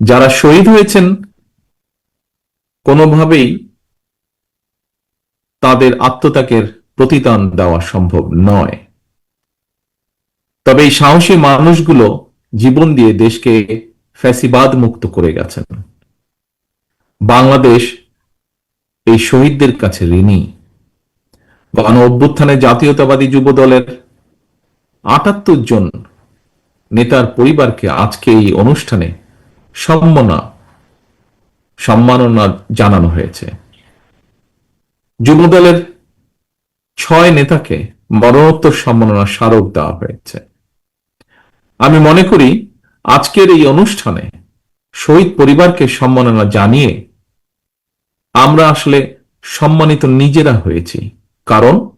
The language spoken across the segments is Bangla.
যারা শহীদ হয়েছেন, কোনোভাবেই তাদের আত্মত্যাগের প্রতিদান দেওয়া সম্ভব নয়। তবে এই সাহসী মানুষগুলো জীবন দিয়ে দেশকে ফ্যাসিবাদ মুক্ত করে গেছেন। বাংলাদেশ এই শহীদদের কাছে ঋণী। গণ অভ্যুত্থানে জাতীয়তাবাদী যুব দলের আটাত্তর জন নেতার পরিবারকে আজকে এই অনুষ্ঠানে সম্মাননা সম্মাননা জানানো হয়েছে। যুবদলের ছয় নেতাকে মরণোত্তর সম্মাননা স্মারক দেওয়া হয়েছে। আমি মনে করি, আজকের এই অনুষ্ঠানে শহীদ পরিবারকে সম্মাননা জানিয়ে আমরা আসলে সম্মানিত নিজেরা হয়েছি। কারণ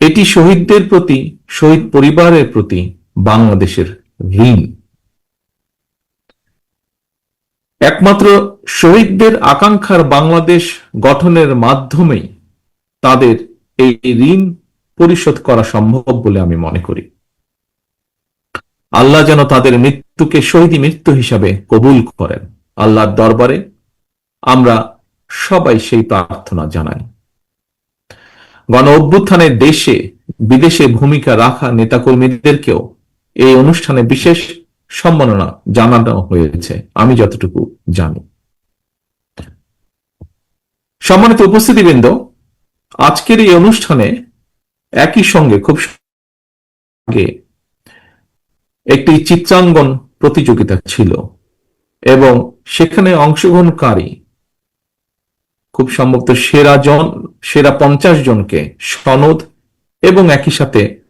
এটি শহীদদের প্রতি, শহীদ পরিবারের প্রতি বাংলাদেশের ঋণ। একমাত্র শহীদদের আকাঙ্ক্ষার বাংলাদেশ গঠনের মাধ্যমেই তাদের এই ঋণ পরিশোধ করা সম্ভব বলে আমি মনে করি। আল্লাহ যেন তাদের মৃত্যুকে শহীদী মৃত্যু হিসাবে কবুল করেন। আল্লাহর দরবারে আমরা সবাই সেই প্রার্থনা জানাই। গণ অভ্যুত্থানের দেশে, বিদেশে ভূমিকা রাখা নেতাকর্মীদেরকেও এই অনুষ্ঠানে বিশেষ সম্মাননা জানানো হয়েছে। আমি যতটুকু জানি। সম্মানিত উপস্থিতিবৃন্দ, আজকের এই অনুষ্ঠানে একই সঙ্গে খুব আগে একটি চিত্রাঙ্গন প্রতিযোগিতা ছিল এবং সেখানে অংশগ্রহণকারী খুব সম্ভবত সেরা জন, সেরা পঞ্চাশ জনকে সনদ এবং একই সাথে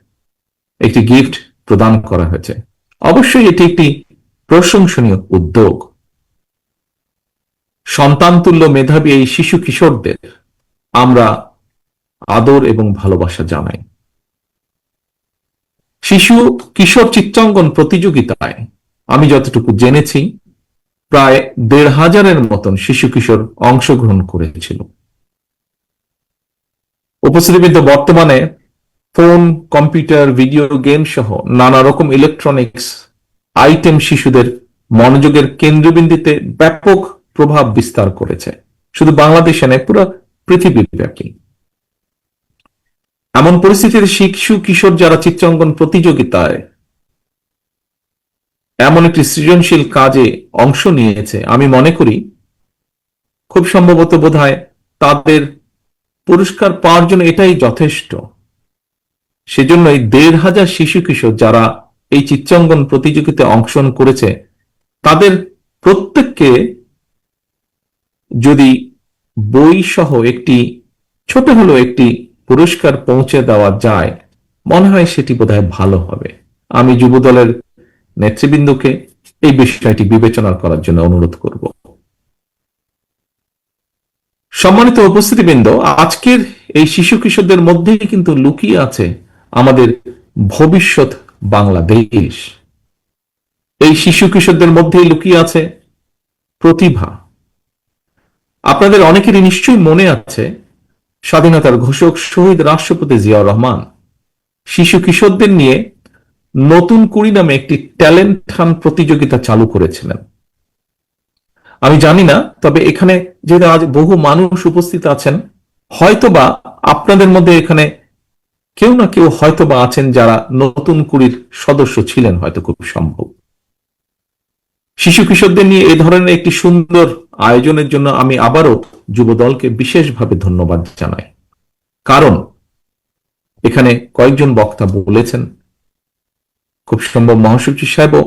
একটি গিফট প্রদান করা হয়েছে। অবশ্যই এটি একটি প্রশংসনীয় উদ্যোগ। সন্তানতুল্য মেধাবী এই শিশু কিশোরদের আমরা আদর এবং ভালোবাসা জানাই। শিশু কিশোর চিত্রাঙ্কন প্রতিযোগিতায় আমি যতটুকু জেনেছি, প্রায় দেড় হাজারের মতন শিশু কিশোর অংশগ্রহণ করেছিল। উপস্থিতিবৃন্দ বর্তমানে ফোন, কম্পিউটার, ভিডিও গেম সহ নানা রকম ইলেকট্রনিক্স আইটেম শিশুদের মনোযোগের কেন্দ্রবিন্দুতে ব্যাপক প্রভাব বিস্তার করেছে। শুধু বাংলাদেশে নয়, পুরো পৃথিবীব্যাপী। এমন পরিস্থিতিতে শিশু, কিশোর যারা চিত্রাঙ্কন প্রতিযোগিতায় এমন একটি সৃজনশীল কাজে অংশ নিয়েছে, আমি মনে করি খুব সম্ভবত বোধ তাদের পুরস্কার পাওয়ার জন্য এটাই যথেষ্ট। সেজন্যই দেড় হাজার শিশু কিশোর যারা এই চিত্রাঙ্কন প্রতিযোগিতায় অংশগ্রহণ করেছে, তাদের প্রত্যেককে যদি বই সহ একটি ছোট হলো একটি পুরস্কার পৌঁছে দেওয়া যায়, মনে হয় সেটি বোধহয় ভালো হবে। আমি যুবদলের নেতৃবৃন্দকে এই বিষয়টি বিবেচনা করার জন্য অনুরোধ করব। সম্মানিত উপস্থিতিবৃন্দ, আজকের এই শিশু কিশোরদের মধ্যেই কিন্তু লুকিয়ে আছে আমাদের ভবিষ্যৎ বাংলাদেশ। এই শিশু কিশোরদের মধ্যেই লুকিয়ে আছে প্রতিভা। আপনাদের অনেকেরই নিশ্চয়ই মনে আছে স্বাধীনতার ঘোষক শহীদ রাষ্ট্রপতি জিয়াউর রহমান। শিশু কিশোরদের নিয়ে নতুন কুড়ি নামে একটি ট্যালেন্ট হান প্রতিযোগিতা চালু করেছিলেন। আমি জানি না, তবে এখানে যেহেতু আজ বহু মানুষ উপস্থিত আছেন, হয়তোবা আপনাদের মধ্যে এখানে কেউ না কেউ হয়তো বা আছেন যারা নতুন কুড়ির সদস্য ছিলেন হয়তো খুব সম্ভব। শিশু কিশোরদের নিয়ে এ ধরনের একটি সুন্দর আয়োজনের জন্য আমি আবারও যুব দলকে বিশেষভাবে ধন্যবাদ জানাই। কারণ এখানে কয়েকজন বক্তা বলেছেন, খুব সম্ভব মহাসচিব সাহেবও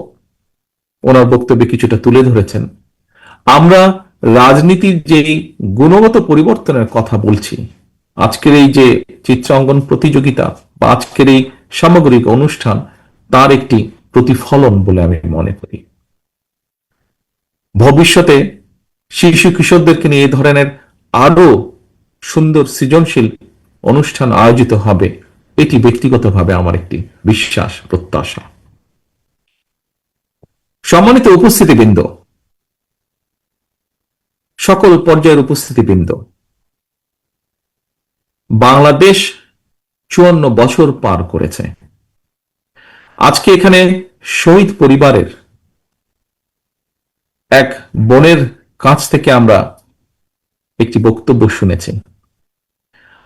ওনার বক্তব্যে কিছুটা তুলে ধরেছেন, আমরা রাজনীতির যে গুণগত পরিবর্তনের কথা বলছি আজকের এই যে চিত্রাঙ্গন প্রতিযোগিতা বা আজকের এই সামগ্রিক অনুষ্ঠান, তার একটি প্রতিফলন বলে আমি মনে করি। ভবিষ্যতে শিশু কিশোরদেরকে নিয়ে এই ধরনের আরও সুন্দর সৃজনশীল অনুষ্ঠান আয়োজিত হবে, এটি ব্যক্তিগতভাবে আমার একটি বিশ্বাস, প্রত্যাশা। সম্মানিত উপস্থিতিবৃন্দ, সকল পর্যায়ের উপস্থিতিবৃন্দ বাংলাদেশ চুয়ান্ন বছর পার করেছে। আজকে এখানে শহীদ পরিবারের এক বোনের কাছ থেকে আমরা একটি বক্তব্য শুনেছি।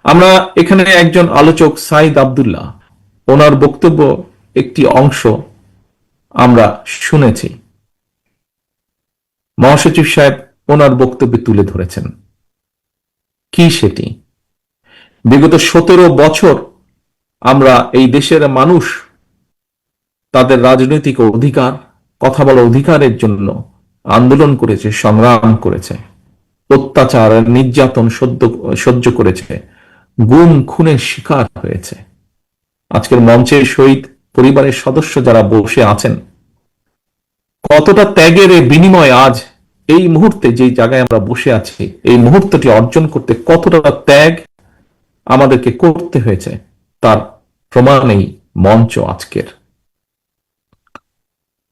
আমরা এখানে একজন আলোচক সাইদ আবদুল্লাহ, ওনার বক্তব্য একটি অংশ আমরা শুনেছি। মহাসচিব সাহেব ওনার বক্তব্যে তুলে ধরেছেন। কি সেটি? বিগত সতেরো বছর আমরা এই দেশের মানুষ, তাদের রাজনৈতিক অধিকার, কথা বলার অধিকারের জন্য আন্দোলন করেছে, সংগ্রাম করেছে, অত্যাচার, নির্যাতন সহ্য সহ্য করেছে, গুম, খুনের শিকার হয়েছে। আজকের মঞ্চের শহীদ পরিবারের সদস্য যারা বসে আছেন, কতটা ত্যাগের বিনিময় আজ এই মুহূর্তে যে জায়গায় আমরা বসে আছি, এই মুহূর্তটি অর্জন করতে কতটা ত্যাগ আমাদেরকে করতে হয়েছে। তার প্রমাণ এই মঞ্চ আজকের।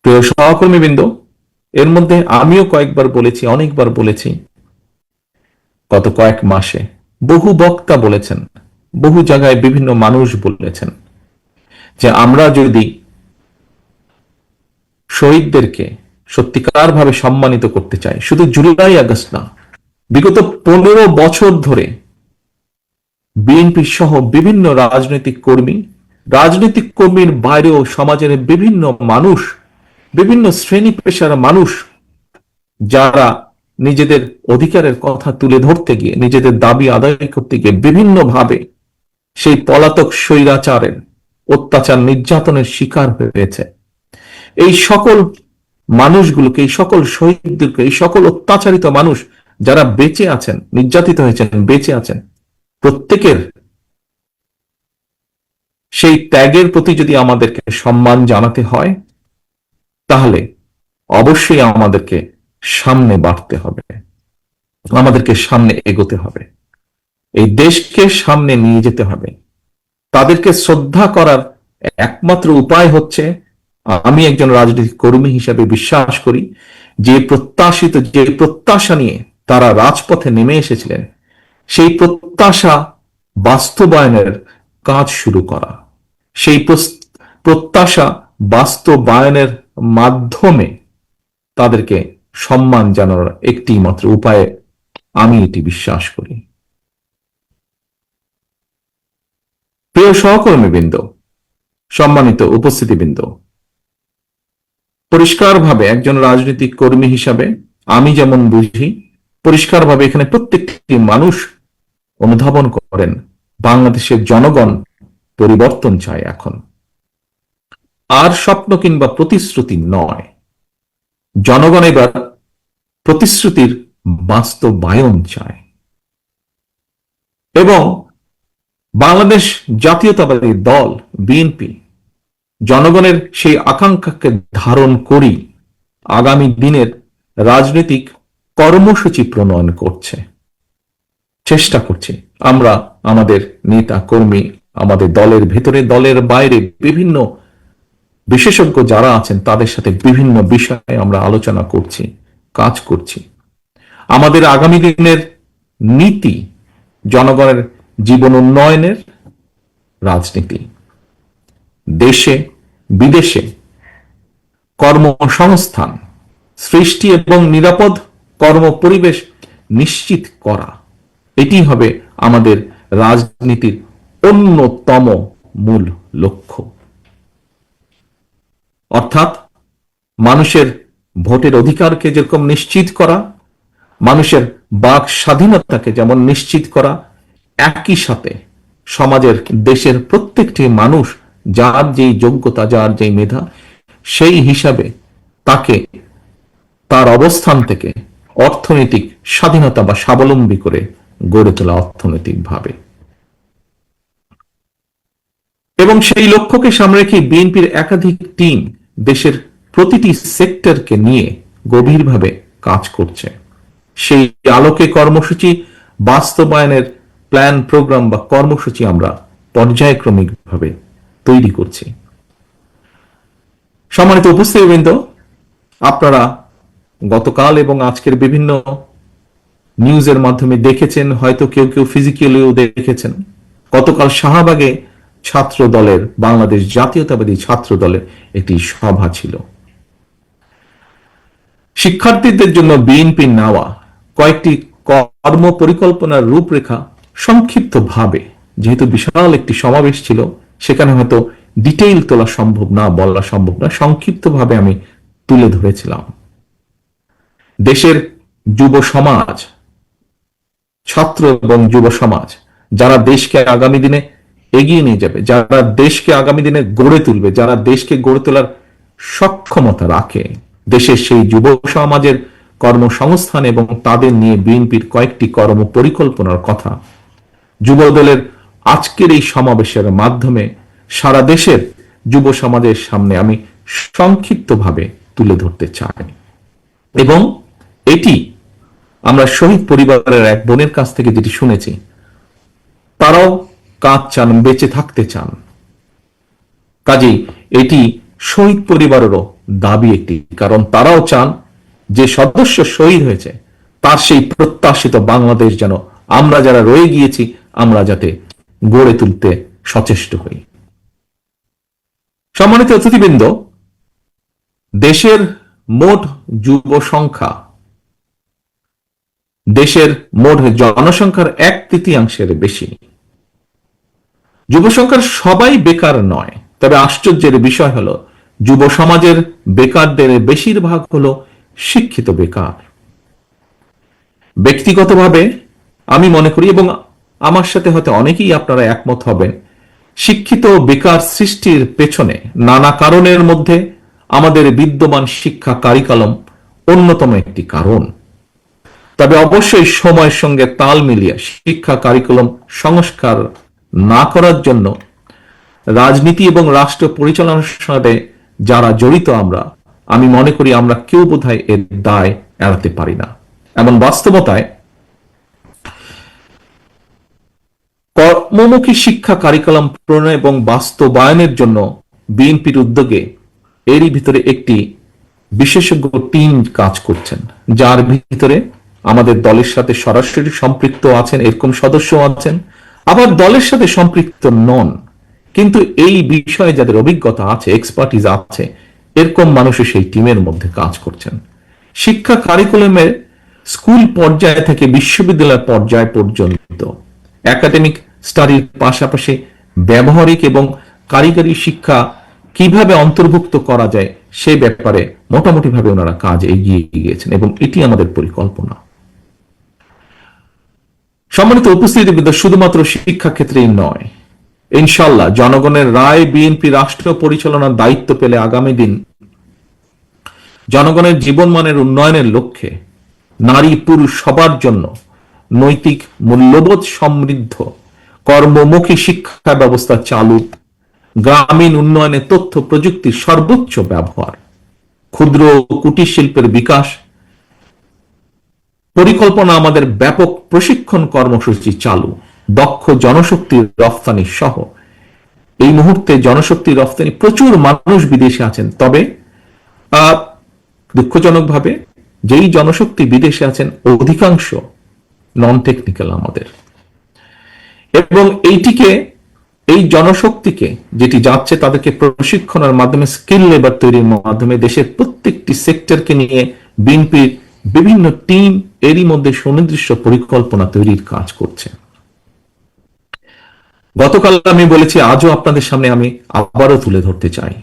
প্রিয় সহকর্মীবৃন্দ, এর মধ্যে আমিও কয়েকবার বলেছি, অনেকবার বলেছি। গত কয়েক মাসে বহু বক্তা বলেছেন, বহু জায়গায় বিভিন্ন মানুষ বলেছেন যে আমরা যদি শহীদদেরকে সত্যিকার ভাবে সম্মানিত করতে চাই, শুধু জুলাই আগস্ট না, বিগত পনেরো বছর ধরে বিএনপি সহ বিভিন্ন রাজনৈতিক কর্মী, রাজনৈতিক কর্মীর বাইরেও সমাজের বিভিন্ন মানুষ, বিভিন্ন শ্রেণি পেশার মানুষ, যারা নিজেদের অধিকারের কথা তুলে ধরতে গিয়ে, নিজেদের দাবি আদায় করতে গিয়ে বিভিন্নভাবে সেই পলাতক স্বৈরাচারের অত্যাচার নির্যাতনের শিকার হয়েছে। এই সকল মানুষগুলোকে, এই সকল শহীদদেরকে, এই সকল অত্যাচারিত মানুষ যারা বেঁচে আছেন, নির্যাতিত হয়েছেন, বেঁচে আছেন প্রত্যেকের সেই ত্যাগের প্রতি যদি আমাদেরকে সম্মান জানাতে হয়, তাহলে অবশ্যই আমাদেরকে সামনে বাড়তে হবে। আমাদেরকে সামনে এগোতে হবে। এই দেশকে সামনে নিয়ে যেতে হবে। তাদেরকে শ্রদ্ধা করার একমাত্র উপায় হচ্ছে, আমি একজন রাজনৈতিক কর্মী হিসেবে বিশ্বাস করি, যে প্রত্যাশিত, যে প্রত্যাশা নিয়ে তারা রাজপথে নেমে এসেছিলেন সেই প্রত্যাশা বাস্তবায়নের কাজ শুরু করা। সেই প্রত্যাশা বাস্তবায়নের মাধ্যমে তাদেরকে সম্মান জানানোর একটি মাত্র উপায়ে আমি এটি বিশ্বাস করি। প্রিয় সহকর্মীবৃন্দ, সম্মানিত উপস্থিতিবৃন্দ, পরিষ্কারভাবে একজন রাজনৈতিক কর্মী হিসাবে আমি যেমন বুঝি, পরিষ্কারভাবে এখানে প্রত্যেকটি মানুষ অনুধাবন করেন। বাংলাদেশের জনগণ পরিবর্তন চায় এখন। আর স্বপ্ন কিংবা প্রতিশ্রুতি নয়। জনগণ এবার প্রতিশ্রুতির বাস্তবায়ন চায়। এবং বাংলাদেশ জাতীয়তাবাদী দল, বিএনপি, জনগণের সেই আকাঙ্ক্ষাকে ধারণ করি আগামী দিনের রাজনৈতিক কর্মসূচি প্রণয়ন করছে। চেষ্টা করছে। আমরা, আমাদের নেতা, কর্মী, আমাদের দলের ভেতরে, দলের বাইরে বিভিন্ন বিশেষজ্ঞ যারা আছেন, তাদের সাথে বিভিন্ন বিষয়ে আমরা আলোচনা করছি, কাজ করছি। আমাদের আগামী দিনের নীতি জনগণের জীবন উন্নয়নের রাজনীতি। দেশে, বিদেশে কর্মসংস্থান, সৃষ্টি এবং নিরাপদ কর্ম পরিবেশ নিশ্চিত করা। এটি হবে আমাদের রাজনীতির অন্যতম মূল লক্ষ্য। অর্থাৎ মানুষের ভোটের অধিকারকে যেরকম নিশ্চিত করা, মানুষের বাক স্বাধীনতাকে যেমন নিশ্চিত করা, একই সাথে সমাজের দেশের প্রত্যেকটি মানুষ যার যেই যোগ্যতা, যার যেই মেধা, সেই হিসাবে তাকে তার অবস্থান থেকে অর্থনৈতিক স্বাধীনতা বা স্বাবলম্বী করে গড়ে তোলা অর্থনৈতিকভাবে। এবং সেই লক্ষ্যকে সামনে রেখে বিএনপির একাধিক টিম দেশের প্রতিটি সেক্টরকে নিয়ে গভীরভাবে কাজ করছে। সেই আলোকে কর্মসূচি, বাস্তবায়নের প্ল্যান, প্রোগ্রাম বা কর্মসূচি আমরা পর্যায়ক্রমিকভাবে তৈরি করছি। সম্মানিত উপস্থিতিবৃন্দ, আপনারা গতকাল এবং আজকের বিভিন্ন নিউজের মাধ্যমে দেখেছেন, হয়তো কেউ কেউ ফিজিক্যালিও দেখেছেন। গতকাল শাহবাগে ছাত্র দলের বাংলাদেশ জাতীয়তাবাদী ছাত্র দলের একটি সভা ছিল। শিক্ষার্থীদের জন্য বিএনপি নেওয়া, কয়েকটি কর্ম পরিকল্পনার রূপরেখা সংক্ষিপ্তভাবে, যেহেতু বিশাল একটি সমাবেশ ছিল, সেখানে হয়তো ডিটেইল তোলা সম্ভব না, বলা সম্ভব না, সংক্ষিপ্তভাবে আমি তুলে ধরেছিলাম। দেশের যুব সমাজ ছাত্র এবং যুব সমাজ, যারা দেশকে আগামী দিনে এগিয়ে নিয়ে যাবে, যারা দেশকে আগামী দিনে গড়ে তুলবে, যারা দেশকে গড়ে তোলার সক্ষমতা রাখে, দেশের সেই যুব সমাজের কর্মসংস্থান এবং তাদের নিয়ে বিএনপির কয়েকটি কর্ম পরিকল্পনার কথা। যুবদলের আজকের এই সমাবেশের মাধ্যমে সারা দেশের যুব সমাজের সামনে আমি সংক্ষিপ্তভাবে তুলে ধরতে চাই। এবং এটি আমরা শহীদ পরিবারের এক বোনের কাছ থেকে যেটি শুনেছি, তারাও কাজ চান, বেঁচে থাকতে চান। কাজেই এটি শহীদ পরিবারেরও দাবি একটি, কারণ তারাও চান যে সদস্য শহীদ হয়েছে, তার সেই প্রত্যাশিত বাংলাদেশ যেন আমরা যারা রয়ে গিয়েছি, আমরা যাতে গড়ে তুলতে সচেষ্ট হই। সম্মানিত অতিথিবৃন্দ, দেশের মোট যুব সংখ্যা দেশের মোট জনসংখ্যার এক তৃতীয়াংশের বেশি। যুব সংখ্যার সবাই বেকার নয়। তবে আশ্চর্যের বিষয় হলো যুব সমাজের বেকারদের বেশিরভাগ হলো শিক্ষিত বেকার। ব্যক্তিগতভাবে আমি মনে করি, এবং আমার সাথে হয়তো অনেকেই আপনারা একমত হবেন, শিক্ষিত বেকার সৃষ্টির পেছনে নানা কারণের মধ্যে আমাদের বিদ্যমান শিক্ষা কারিকালম অন্যতম একটি কারণ। তবে অবশ্যই সময়ের সঙ্গে তাল মিলিয়ে শিক্ষা কারিকুলাম সংস্কার না করার জন্য রাজনীতি এবং রাষ্ট্র পরিচালনার সাথে যারা জড়িত আমরা, আমি মনে করি আমরা কেউ বোধহয় এর দায় এড়াতে পারি না। এমন বাস্তবতায় কর্মমুখী শিক্ষা কারিকুলাম প্রণয় এবং বাস্তবায়নের জন্য বিএনপির উদ্যোগে এরই ভিতরে একটি বিশেষজ্ঞ টিম কাজ করছেন, যার ভিতরে আমাদের দলের সাথে সরাসরি সম্পৃক্ত আছেন, এরকম সদস্য আছেন, আবার দলের সাথে সম্পৃক্ত নন। কিন্তু এই বিষয়ে যাদের অভিজ্ঞতা আছে এক্সপার্টিজ আছে, এরকম মানুষও সেই টিমের মধ্যে কাজ করছেন। শিক্ষা কারিকুলামের স্কুল পর্যায় থেকে বিশ্ববিদ্যালয় পর্যায় পর্যন্ত একাডেমিক স্টাডির পাশাপাশি ব্যবহারিক এবং কারিগরি শিক্ষা কীভাবে অন্তর্ভুক্ত করা যায়, সে ব্যাপারে মোটামুটিভাবে ওনারা কাজ এগিয়ে গিয়েছেন এবং এটি আমাদের পরিকল্পনা। সম্মানিত উপস্থিতিবৃন্দ, শুধুমাত্র শিক্ষা ক্ষেত্রেই নয় ইনশাল্লাহ জনগণের রায়, বিএনপি রাষ্ট্র পরিচালনার দায়িত্ব পেলে আগামী দিন জনগণের জীবনমানের উন্নয়নের লক্ষ্যে নারী পুরুষ সবার জন্য নৈতিক মূল্যবোধ সমৃদ্ধ কর্মমুখী শিক্ষা ব্যবস্থা চালু, গ্রামীণ উন্নয়নে তথ্য প্রযুক্তির সর্বোচ্চ ব্যবহার, ক্ষুদ্র কুটির শিল্পের বিকাশ পরিকল্পনা আমাদের ব্যাপক প্রশিক্ষণ কর্মসূচি চালু। দক্ষ জনশক্তির রফতানি সহ। এই মুহূর্তে জনশক্তি রফতানি প্রচুর মানুষ বিদেশে আছেন। তবে দুঃখজনকভাবে যেই জনশক্তি বিদেশে আছেন, অধিকাংশ নন টেকনিক্যাল আমাদের। এবং এইটিকে, এই জনশক্তিকে যেটি যাচ্ছে তাদেরকে প্রশিক্ষণের মাধ্যমে স্কিল লেবার তৈরির মাধ্যমে দেশের প্রত্যেকটি সেক্টরকে নিয়ে বিএনপির বিভিন্ন টিম এরই মধ্যে সুনির্দিষ্ট পরিকল্পনা তৈরির কাজ করছে। গতকাল আমি বলেছি, আজও আপনাদের সামনে আমি আবারও তুলে ধরতে চাই।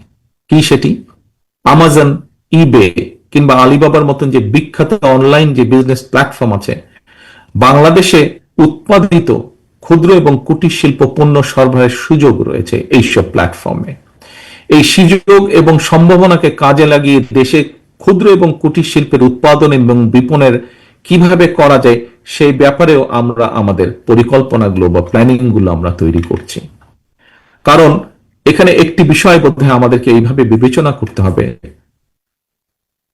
কি সেটি? আমাজন ইবে কিংবা আলিবাবার মতন যে বিখ্যাত অনলাইন যে বিজনেস প্ল্যাটফর্ম আছে, বাংলাদেশে উৎপাদিত ক্ষুদ্র এবং কুটির শিল্প পণ্য সরবরাহের সুযোগ রয়েছে এইসব প্ল্যাটফর্মে এই সুযোগ এবং সম্ভাবনাকে কাজে লাগিয়ে দেশে ক্ষুদ্র এবং কুটির শিল্পের উৎপাদন এবং বিপণের কীভাবে করা যায় সেই ব্যাপারেও আমরা আমাদের পরিকল্পনাগুলো বা প্ল্যানিংগুলো আমরা তৈরি করছি। কারণ এখানে একটি বিষয় বোধ আমাদেরকে এইভাবে বিবেচনা করতে হবে।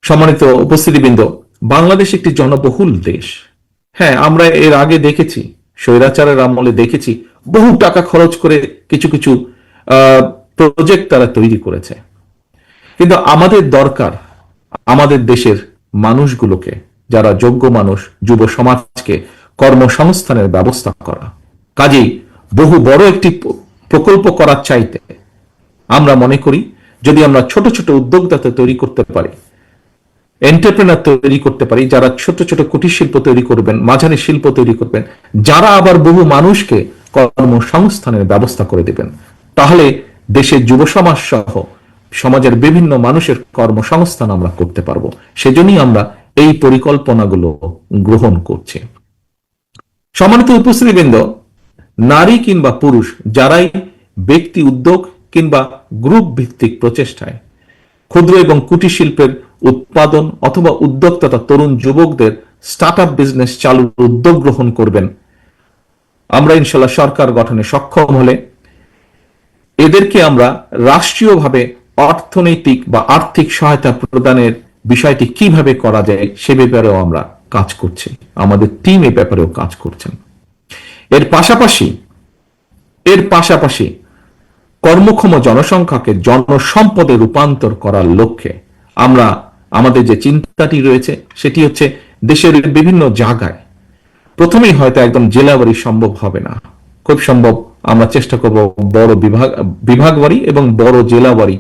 সম্মানিত উপস্থিতিবৃন্দ, বাংলাদেশ একটি জনবহুল দেশ। হ্যাঁ আমরা এর আগে দেখেছি, স্বৈরাচারের আমলে দেখেছি, বহু টাকা খরচ করে কিছু কিছু প্রজেক্ট তারা তৈরি করেছে। কিন্তু আমাদের দরকার আমাদের দেশের মানুষগুলোকে যারা যোগ্য মানুষ যুব সমাজকে কর্মসংস্থানের ব্যবস্থা করা। কাজেই বহু বড় একটি প্রকল্প করার চাইতে আমরা মনে করি, যদি আমরা ছোট ছোট উদ্যোক্তাতে তৈরি করতে পারি, এন্টারপ্রেনার তৈরি করতে পারি, যারা ছোট ছোট কুটির শিল্প তৈরি করবেন, মাঝারি শিল্প তৈরি করবেন, যারা আবার বহু মানুষকে কর্মসংস্থানের ব্যবস্থা করে দেবেন, তাহলে দেশের যুব সমাজ সহ সমাজের বিভিন্ন মানুষের কর্মসংস্থান আমরা করতে পারব। সেজন্যই আমরা এই পরিকল্পনাগুলো গ্রহণ করছি। সম্মানিত উপস্থিতিবৃন্দ, নারী কিংবা পুরুষ যারাই ব্যক্তি উদ্যোগ কিংবা গ্রুপ ভিত্তিক প্রচেষ্টায় ক্ষুদ্র এবং কুটির শিল্পের উৎপাদন অথবা উদ্যোক্তা তরুণ যুবকদের স্টার্ট আপ বিজনেস চালুর উদ্যোগ গ্রহণ করবেন, আমরা ইনশাল্লাহ সরকার গঠনে সক্ষম হলে এদেরকে আমরা রাষ্ট্রীয়ভাবে অর্থনৈতিক বা আর্থিক সহায়তা প্রদানের বিষয়টি কীভাবে করা যায় সে ব্যাপারেও আমরা কাজ করছি। আমাদের টিম এ ব্যাপারেও কাজ করছেন। এর পাশাপাশি এর পাশাপাশি কর্মক্ষম জনসংখ্যাকে জনসম্পদে রূপান্তর করার লক্ষ্যে আমরা আমাদের যে চিন্তাটি রয়েছে, সেটি হচ্ছে দেশের বিভিন্ন জায়গায়। প্রথমেই হয়তো একদম জেলাবাড়ি সম্ভব হবে না। খুব সম্ভব আমরা চেষ্টা করব বড় বিভাগ বিভাগবাড়ি এবং বড় জেলাবাড়ি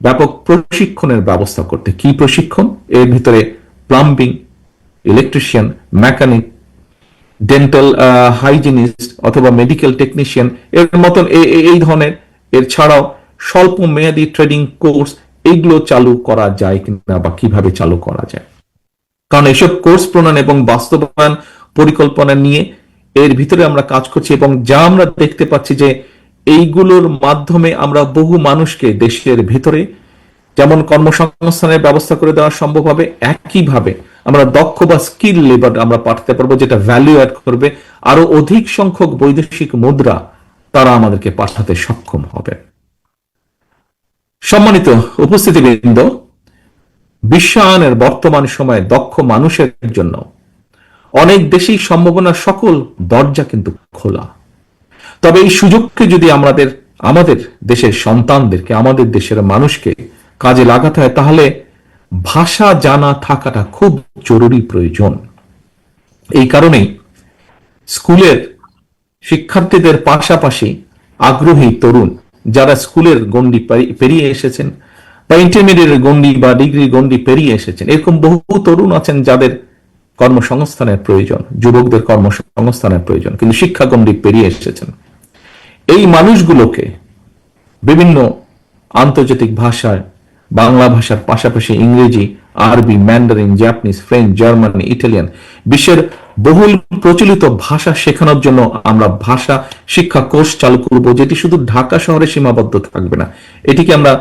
ব্যাপক প্রশিক্ষণের ব্যবস্থা করতে। কি প্রশিক্ষণ? এর ভিতরে plumbing electrician mechanic dental hygienist অথবা মেডিকেল টেকনিশিয়ান এর মতন এই ধরনের। এর ছাড়াও স্বল্প মেয়াদী ট্রেডিং কোর্স এইগুলো চালু করা যায় কিনা বা কীভাবে চালু করা যায়। কারণ এসব কোর্স প্রণয়ন এবং বাস্তবায়ন পরিকল্পনা নিয়ে এর ভিতরে আমরা কাজ করছি এবং যা আমরা দেখতে পাচ্ছি যে এইগুলোর মাধ্যমে আমরা বহু মানুষকে দেশের ভিতরে যেমন কর্মসংস্থানের ব্যবস্থা করে দেওয়া সম্ভব হবে, একইভাবে আমরা দক্ষ বা স্কিল লেবার আমরা পাঠাতে পারব, যেটা ভ্যালু অ্যাড করবে। আরও অধিক সংখ্যক বৈদেশিক মুদ্রা তারা আমাদেরকে পাঠাতে সক্ষম হবে। সম্মানিত উপস্থিতি উপস্থিতিবৃন্দ, বিশ্বায়নের বর্তমান সময়ে দক্ষ মানুষের জন্য অনেক দেশেই সম্ভাবনার সকল দরজা কিন্তু খোলা। তবে এই সুযোগকে যদি আমাদের আমাদের দেশের সন্তানদেরকে, আমাদের দেশের মানুষকে কাজে লাগাতে হয়, তাহলে ভাষা জানা থাকাটা খুব জরুরি প্রয়োজন। এই কারণেই স্কুলের শিক্ষার্থীদের পাশাপাশি আগ্রহী তরুণ যারা স্কুলের গণ্ডি পেরিয়ে এসেছেন বা ইন্টারমিডিয়েটের গণ্ডি বা ডিগ্রি গণ্ডি পেরিয়ে এসেছেন, এরকম বহু তরুণ আছেন যাদের কর্মসংস্থানের প্রয়োজন, যুবকদের কর্মসংস্থানের প্রয়োজন, কিন্তু শিক্ষা গণ্ডি পেরিয়ে এসেছেন। এই মানুষগুলোকে বিভিন্ন আন্তর্জাতিক ভাষায় বাংলা ভাষার পাশাপাশি ইংরেজি, আরবি Mandarin Japanese French Germany Italian বিশ্বের বহুল প্রচলিত ভাষা শেখানোর জন্য আমরা ভাষা শিক্ষা কোর্স চালু করব যেটি শুধু ঢাকা শহরে সীমাবদ্ধ থাকবে না। এটিকে আমরা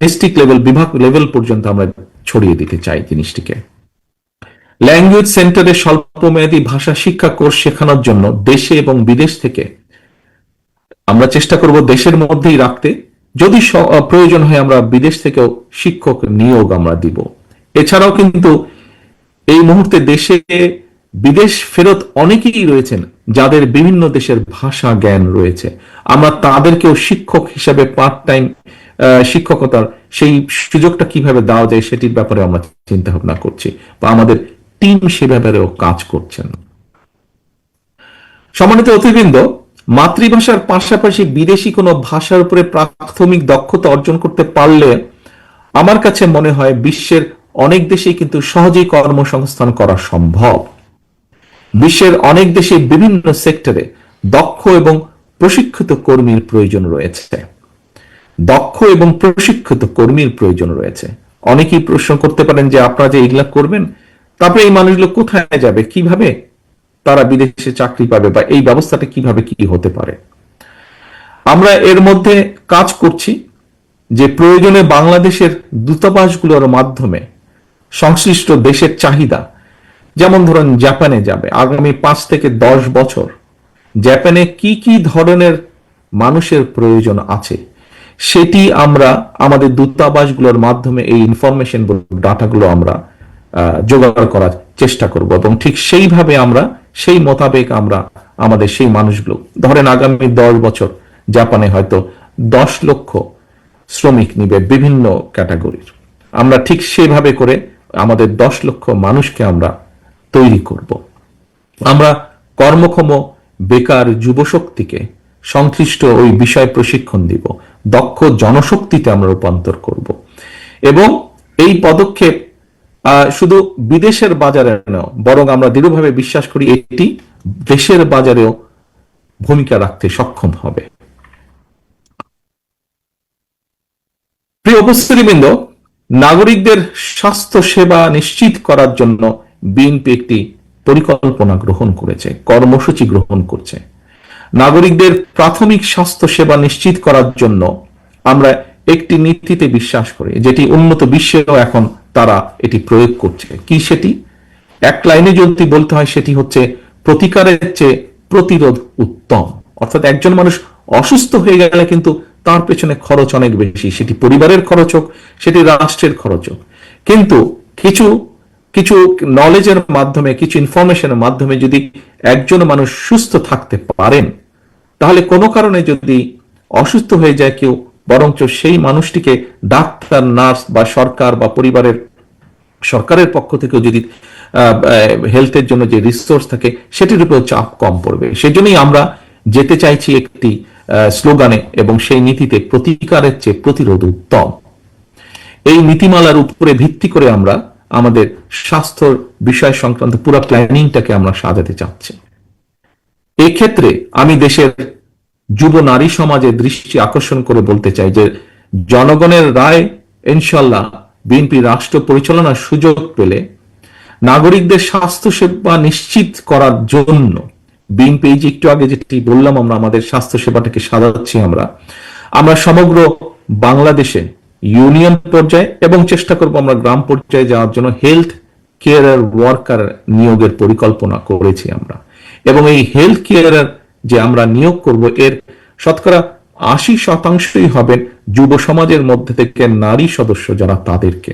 ডিস্ট্রিক্ট লেভেল বিভাগ লেভেল পর্যন্ত আমরা ছড়িয়ে দিতে চাই জিনিসটিকে। ল্যাঙ্গুয়েজ সেন্টারে স্বল্পমেয়াদী ভাষা শিক্ষা কোর্স শেখানোর জন্য দেশে এবং বিদেশ থেকে আমরা চেষ্টা করব দেশের মধ্যেই রাখতে। যদি প্রয়োজন হয় আমরা বিদেশ থেকেও শিক্ষক নিয়োগ আমরা দিব। এছাড়াও কিন্তু এই মুহূর্তে দেশে বিদেশ ফেরত অনেকেই রয়েছেন যাদের বিভিন্ন দেশের ভাষা জ্ঞান রয়েছে। আমরা তাদেরকেও শিক্ষক হিসাবে পার্ট টাইম শিক্ষকতার সেই সুযোগটা কীভাবে দেওয়া যায় সেটির ব্যাপারে আমরা চিন্তা ভাবনা করছি বা আমাদের টিম সে ব্যাপারেও কাজ করছেন। সম্মানিত অতিবৃন্দ মাতৃভাষার পাশাপাশি বিদেশি কোনো ভাষার উপরে প্রাথমিক দক্ষতা অর্জন করতে পারলে আমার কাছে মনে হয় বিশ্বের অনেক দেশেই কিন্তু সহজেই কর্মসংস্থান করা সম্ভব। বিশ্বের অনেক দেশে বিভিন্ন সেক্টরে দক্ষ এবং প্রশিক্ষিত কর্মীর প্রয়োজন রয়েছে। দক্ষ এবং প্রশিক্ষিত কর্মীর প্রয়োজন রয়েছে। অনেকেই প্রশ্ন করতে পারেন যে, আপনারা যে এগুলা করবেন, তারপরে এই মানুষগুলো কোথায় যাবে? কীভাবে তারা বিদেশে চাকরি পাবে বা এই ব্যবস্থাটা কীভাবে কি হতে পারে। আমরা এর মধ্যে কাজ করছি যে প্রয়োজনে বাংলাদেশের দূতাবাসগুলোর মাধ্যমে সংশ্লিষ্ট দেশের চাহিদা, যেমন ধরুন জাপানে যাবে, আগামী পাঁচ থেকে দশ বছর জাপানে কি কি ধরনের মানুষের প্রয়োজন আছে, সেটি আমরা আমাদের দূতাবাসগুলোর মাধ্যমে এই ইনফরমেশন ডাটাগুলো আমরা জোগাড় করার চেষ্টা করব এবং ঠিক সেইভাবে আমরা, সেই মোতাবেক আমরা আমাদের সেই মানুষগুলো, ধরেন আগামী দশ বছর জাপানে হয়তো দশ লক্ষ শ্রমিক নিবে বিভিন্ন ক্যাটাগরির। আমরা ঠিক সেভাবে করে আমাদের দশ লক্ষ মানুষকে আমরা তৈরি করব। আমরা কর্মক্ষম বেকার যুবশক্তিকে সংশ্লিষ্ট ওই বিষয় প্রশিক্ষণ দিব, দক্ষ জনশক্তিতে আমরা রূপান্তর করব এবং এই পদক্ষেপ শুধু বিদেশের বাজারে নয়, বরং আমরা দৃঢ়ভাবে বিশ্বাস করি এটি দেশের বাজারেও ভূমিকা রাখতে সক্ষম হবে। প্রিয় উপস্থিতিবৃন্দ, নাগরিকদের স্বাস্থ্য সেবা নিশ্চিত করার জন্য বিএনপি একটি পরিকল্পনা গ্রহণ করেছে, কর্মসূচি গ্রহণ করছে। নাগরিকদের প্রাথমিক স্বাস্থ্য সেবা নিশ্চিত করার জন্য আমরা একটি নীতিতে বিশ্বাস করি, যেটি উন্নত বিশ্বেও এখন তারা এটি প্রয়োগ করছে। কি সেটি? এক লাইনে যদি বলতে হয়, সেটি হচ্ছে প্রতিকারের চেয়ে প্রতিরোধ উত্তম। অর্থাৎ একজন মানুষ অসুস্থ হয়ে গেলে কিন্তু তার পেছনে খরচ অনেক বেশি। সেটি পরিবারের খরচ হোক, সেটি রাষ্ট্রের খরচ হোক। কিন্তু কিছু কিছু নলেজের মাধ্যমে, কিছু ইনফরমেশনের মাধ্যমে যদি একজন মানুষ সুস্থ থাকতে পারেন, তাহলে কোনো কারণে যদি অসুস্থ হয়ে যায় কেউ বরঞ্চ সেই মানুষটিকে ডাক্তার, নার্স বা সরকার বা পরিবারের, সরকারের পক্ষ থেকেও যদি হেলথের জন্য যে রিসোর্স থাকে, সেটির উপর চাপ কম পড়বে। সেজন্যই আমরা যেতে চাইছি একটি স্লোগানে এবং সেই নীতিতে প্রতিকারের চেয়ে প্রতিরোধ উত্তম। এই নীতিমালার উপরে ভিত্তি করে আমরা আমাদের স্বাস্থ্য বিষয় সংক্রান্ত পুরো প্ল্যানিংটাকে আমরা সাজাতে চাচ্ছি। এক্ষেত্রে আমি দেশের যুব নারী সমাজের দৃষ্টি আকর্ষণ করে বলতে চাই যে জনগণের রায় ইনশাল্লাহ বিএনপি রাষ্ট্র পরিচালনার সুযোগ পেলে নাগরিকদের স্বাস্থ্য সেবা নিশ্চিত করার জন্য বিএনপি যে একটু আগে যেটি বললাম আমরা, আমাদের স্বাস্থ্য সেবাটাকে সাজাচ্ছি আমরা আমরা সমগ্র বাংলাদেশে ইউনিয়ন পর্যায়ে এবং চেষ্টা করব আমরা গ্রাম পর্যায়ে যাওয়ার জন্য হেলথ কেয়ার ওয়ার্কার নিয়োগের পরিকল্পনা করেছি আমরা। এবং এই হেলথ কেয়ারের যে আমরা নিয়োগ করব এর শতকরা আশি শতাংশই হবেন যুব সমাজের মধ্যে থেকে নারী সদস্য যারা তাদেরকে।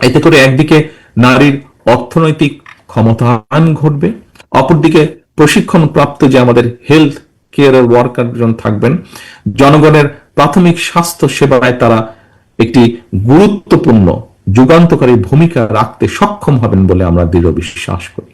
এতে করে একদিকে নারীর অর্থনৈতিক ক্ষমতায়ন ঘটবে, অপরদিকে প্রশিক্ষণ প্রাপ্ত যে আমাদের হেলথ কেয়ারের ওয়ার্কার জন থাকবেন, জনগণের প্রাথমিক স্বাস্থ্য সেবায় তারা একটি গুরুত্বপূর্ণ, যুগান্তকারী ভূমিকা রাখতে সক্ষম হবেন বলে আমরা দৃঢ় বিশ্বাস করি।